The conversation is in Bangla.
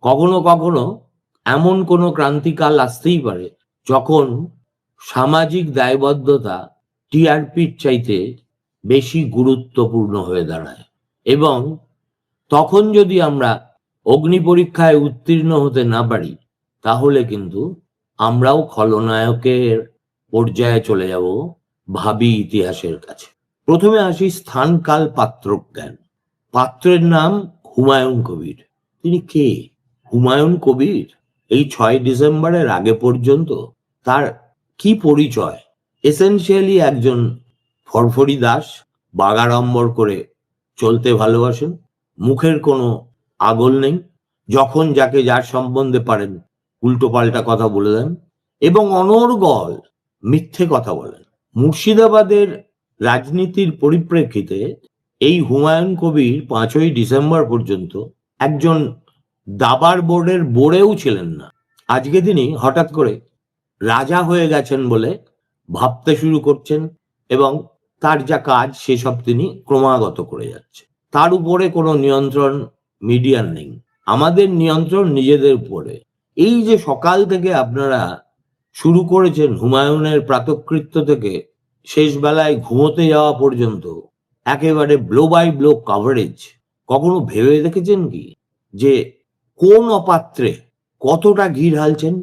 কখনো কখনো এমন কোনো ক্রান্তিকাল আসতেই পারে যখন সামাজিক দায়বদ্ধতা টিআরপির চাইতে বেশি গুরুত্বপূর্ণ হয়ে দাঁড়ায়। এবং তখন যদি আমরা অগ্নি পরীক্ষায় উত্তীর্ণ হতে না পারি, তাহলে কিন্তু আমরাও খলনায়কের পর্যায়ে চলে যাব ভাবি ইতিহাসের কাছে। প্রথমে আসি স্থানকাল পাত্র জ্ঞান পাত্রের নাম হুমায়ুন কবির। তিনি কে? হুমায়ুন কবির এই ছয় ডিসেম্বরের আগে পর্যন্ত তার কি পরিচয়? এসেনশিয়ালি একজন ফরফরি দাস বাগাড়ম্বর করে চলতে ভালোবাসেন, মুখের কোনো আগল নেই, যখন যাকে যার সম্বন্ধে পারেন উল্টো পাল্টা কথা বলে দেন এবং অনর্গল মিথ্যে কথা বলেন। মুর্শিদাবাদের রাজনীতির পরিপ্রেক্ষিতে এই হুমায়ুন কবির পাঁচই ডিসেম্বর পর্যন্ত একজন দাবার বোর্ডের বোর্ডেও ছিলেন না। আজকে তিনি হঠাৎ করে রাজা হয়ে গেছেন বলে ভাবতে শুরু করছেন এবং তার যা কাজ, সেসব তিনি ক্রমাগত করে যাচ্ছে তার উপরে কোনো নিয়ন্ত্রণ মিডিয়ার নেই। আমাদের নিয়ন্ত্রণ নিজেদের উপরে। এই যে সকাল থেকে আপনারা শুরু করেছেন হুমায়ুনের প্রাতকৃত্য থেকে শেষ বেলায় ঘুমোতে যাওয়া পর্যন্ত, একেবারে ব্লো বাই ব্লো কভারেজ কখনো ভেবে দেখেছেন কি? যে কোন অপাত্রে কতটা ঘি ঢালছেন?